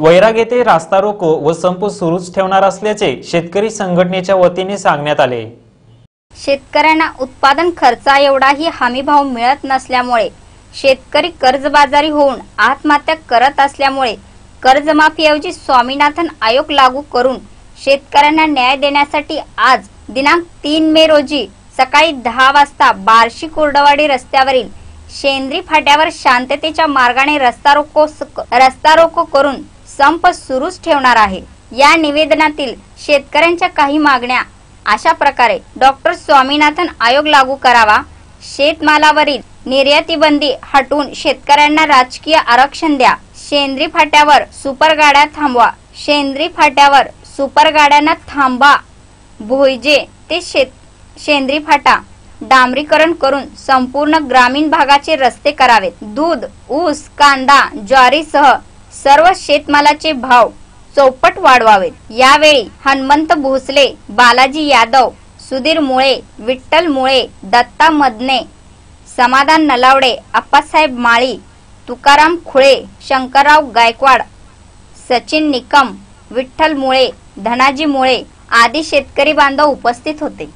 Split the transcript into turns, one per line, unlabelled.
वैराग येथे रास्ता रोको व संप सुरूच ठेवणार असल्याचे शेतकरी संघटनेच्या वतीने सांगण्यात आले.
शेतकऱ्यांना उत्पादन खर्चा एवढाही हमीभाव मिळत नसल्यामुळे शेतकरी कर्जबाजारी होऊन आत्महत्या करत असल्यामुळे कर्जमाफीऐवजी स्वामीनाथन आयोग लागू करून शेतकऱ्यांना न्याय देण्यासाठी आज दिनांक तीन मे रोजी सकाळी दहा वाजता बार्शी कुर्डवाडी रस्त्यावरील शेंद्री फाट्यावर शांततेच्या मार्गाने रस्ता रोको रस्ता रोको करून संप सुरूच ठेवणार आहे. या निवेदनातील शेतकऱ्यांच्या काही मागण्या. अशा प्रकारे डॉक्टर स्वामीनाथन आयोग लागू करावा. शेतमालावरील निर्यातीबंदी हटवून शेतकऱ्यांना राजकीय आरक्षण द्या. शेंद्री फाट्यावर सुपर गाड्या थांबवा. शेंद्री फाट्यावर सुपर गाड्यांना थांबा. भोयजे ते शेत शेंद्री फाटा. डांबरीकरण करून संपूर्ण ग्रामीण भागाचे रस्ते करावेत. दूध ऊस कांदा ज्वारीसह सर्व शेतमालाचे भाव चौपट वाढवावेत. यावेळी हनुमंत भोसले बालाजी यादव सुधीर मुळे विठ्ठल मुळे दत्ता मदने समाधान नलावडे अप्पासाहेब माळी तुकाराम खुळे शंकरराव गायकवाड सचिन निकम विठ्ठल मुळे धनाजी मुळे आदी शेतकरी बांधव उपस्थित होते.